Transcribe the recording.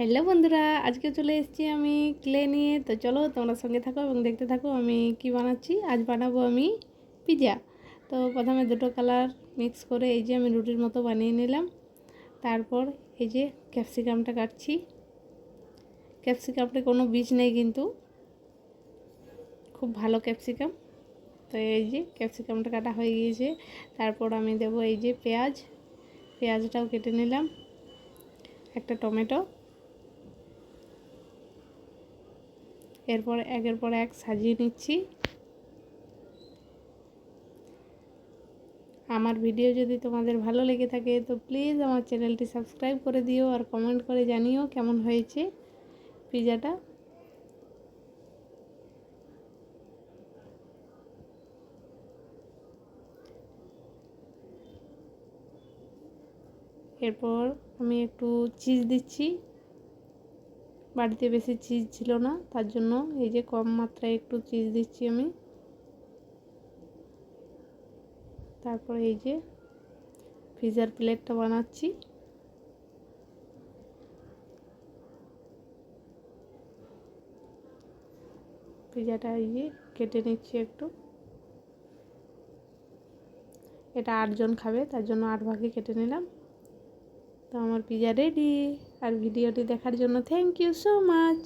Hello বন্ধুরা, আজকে চলে এসেছি আমি ক্লে নিয়ে। তো চলো তোমরা সঙ্গে থাকো এবং দেখতে থাকো আমি কি বানাচ্ছি। আজ বানাবো আমি পিজা। তো প্রথমে দুটো কালার মিক্স করে এই যে আমি রুটির মতো বানিয়ে নিলাম। তারপর এই যে ক্যাপসিকামটা কাটছি। ক্যাপসিকামটা কোনো বীজ নেই কিন্তু। খুব ভালো ক্যাপসিকাম। তো এই যে ক্যাপসিকামটা কাটা হয়ে গিয়েছে। তারপর আমি দেব এই যে পেঁয়াজ। পেঁয়াজটাও কেটে নিলাম। একটা টমেটো। এরপর একের পর এক সাজিয়ে নিচ্ছি। আমার ভিডিও যদি তোমাদের ভালো লেগে থাকে, তো প্লিজ আমার চ্যানেলটি সাবস্ক্রাইব করে দিও আর কমেন্ট করে জানিও কেমন হয়েছে পিজাটা। এরপর আমি একটু চিজ দিচ্ছি। বাড়িতে বেশি চিজ ছিল না, তার জন্য এই যে কম মাত্রায় একটু চিজ দিচ্ছি আমি। তারপর এই যে পিজার প্লেটটা বানাচ্ছি। পিজাটা এই যে কেটে নিচ্ছি একটু। এটা আটজন খাবে, তার জন্য আট ভাগে কেটে নিলাম। তো আমার পিজা রেডি আর ভিডিওটি দেখার জন্য থ্যাংক ইউ সো মাচ